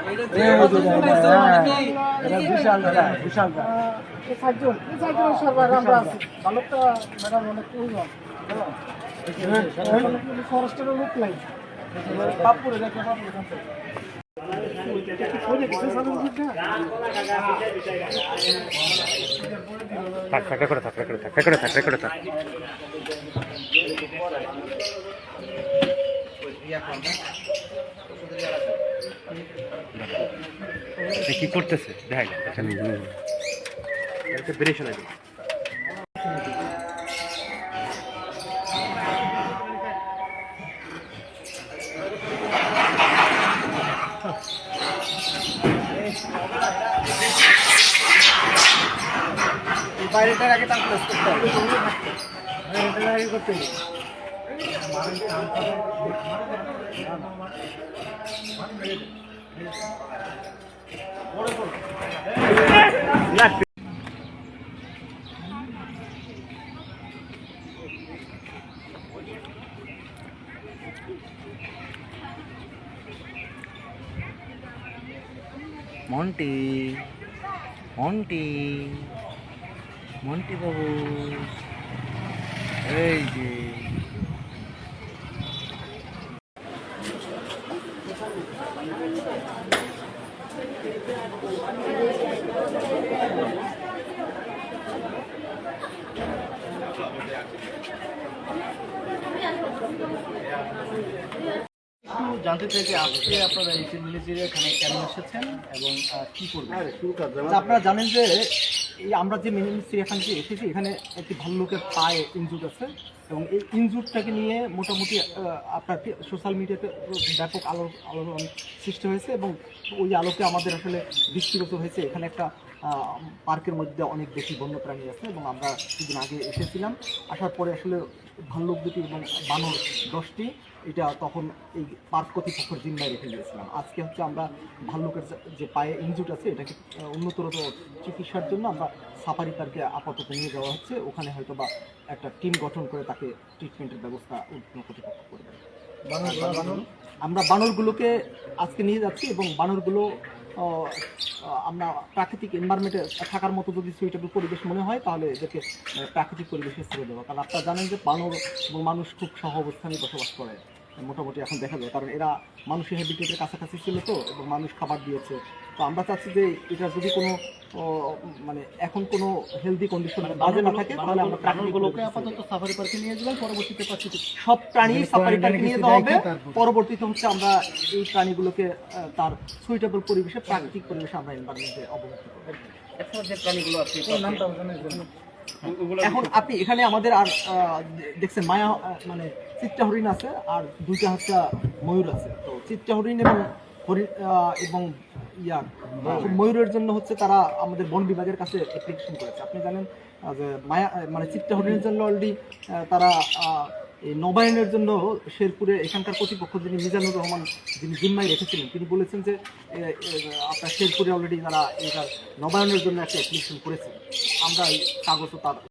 এই চারজন এই চারজনের সরকার আমরা আছি বালকটা ম্যাডাম অনেক প্রয়োজন ফরেস্টেরও লোক নাই বাপুরে দেখে বাপুরে থাক থাক করে থাক করে থাক করে থাক করে থাক। কি করতেছে? দেখ বেরিয়ে চলে যাবে। বাইরেটার আগে তার করতে হবে। বাইরেটার আগে করতে হবে। মন্টি মন্টি মন্টি বাবু এই যে জানতে চাই যে আজকে আপনারা এই মিলিটারি এখানে কেন এসেছেন এবং কি করবেন? আপনারা জানেন যে এই আমরা যে মিনিস্ট্রি এখান থেকে এসেছি, এখানে একটি ভাল্লুকের পায়ে ইনজুর আছে এবং এই ইনজুরটাকে নিয়ে মোটামুটি আপনার সোশ্যাল মিডিয়াতে ব্যাপক আলো, আলোড়ন সৃষ্টি হয়েছে এবং ওই আলোকে আমাদের আসলে দৃষ্টিগত হয়েছে। এখানে একটা পার্কের মধ্যে অনেক বেশি বন্যপ্রাণী আছে এবং আমরা কিছুদিন আগে এসেছিলাম। আসার পরে আসলে ভাল্লুক দুটি এবং বানর দশটি। এটা তখন এই পার্ক কর্তৃপক্ষের জিম্মায় রেখে দিয়েছিলাম। আজকে হচ্ছে আমরা ভাল্লুকের যে- পায়ে ইঞ্জুট আছে এটাকে উন্নতর চিকিৎসার জন্য আমরা সাফারি পার্কে আপাতত নিয়ে যাওয়া হচ্ছে। ওখানে হয়তো বা একটা টিম গঠন করে তাকে ট্রিটমেন্টের ব্যবস্থা উন্নত কর্তৃপক্ষ করবে আমরা বানরগুলোকে আজকে নিয়ে যাচ্ছি এবং বানরগুলো আমরা প্রাকৃতিক এনভায়রনমেন্টে থাকার মতো যদি সুইটেবল পরিবেশ মনে হয়, তাহলে এদেরকে প্রাকৃতিক পরিবেশে ছেড়ে দেবো। কারণ আপনারা জানেন যে বানর এবং মানুষ খুব সহ অবস্থানে বসবাস করে। মোটামুটি এখন দেখা যায়। কারণ এরা মানুষের হ্যাবিটেটের কাছাকাছি ছিল তো এবং মানুষ খাবার দিয়েছে। তো আমরা চাচ্ছি যে এটা যদি কোনো মানে এখন কোনো হেলদি কন্ডিশন বাজে না থাকে তাহলে আমরা প্রাণীগুলোকে আপাতত সাফারি পার্কে নিয়ে যাবেন পরবর্তীতে সব প্রাণী সাফারি পার্কে নিয়ে যাওয়া হবে। পরবর্তীতে হচ্ছে আমরা এই প্রাণীগুলোকে তার সুইটেবল পরিবেশে প্রাকৃতিক পরিবেশে আমরা এনভায়রনমেন্টে অবমুক্ত করব। যে প্রাণীগুলো আছে এখন আপনি এখানে আমাদের আর দেখছেন মায়া মানে চিত্রা হরিণ আছে আর দুইটা হচ্ছে ময়ূর আছে। তো চিত্তা হরিণ এবং হরিণ এবং ইয়া ময়ূরের জন্য হচ্ছে তারা আমাদের বন বিভাগের কাছে অ্যাপ্লিকেশন করেছে। আপনি জানেন যে মায়া মানে চিত্রা হরিণের জন্য অলরেডি তারা এই নবায়নের জন্য শেরপুরে এখানকার কর্তৃপক্ষ যিনি মিজানুর রহমান, যিনি জিম্মায় রেখেছিলেন, তিনি বলেছেন যে আপনার শেরপুরে অলরেডি তারা এটার নবায়নের জন্য একটা অ্যাপ্লিকেশন করেছেন আমরা এই কাগজও তার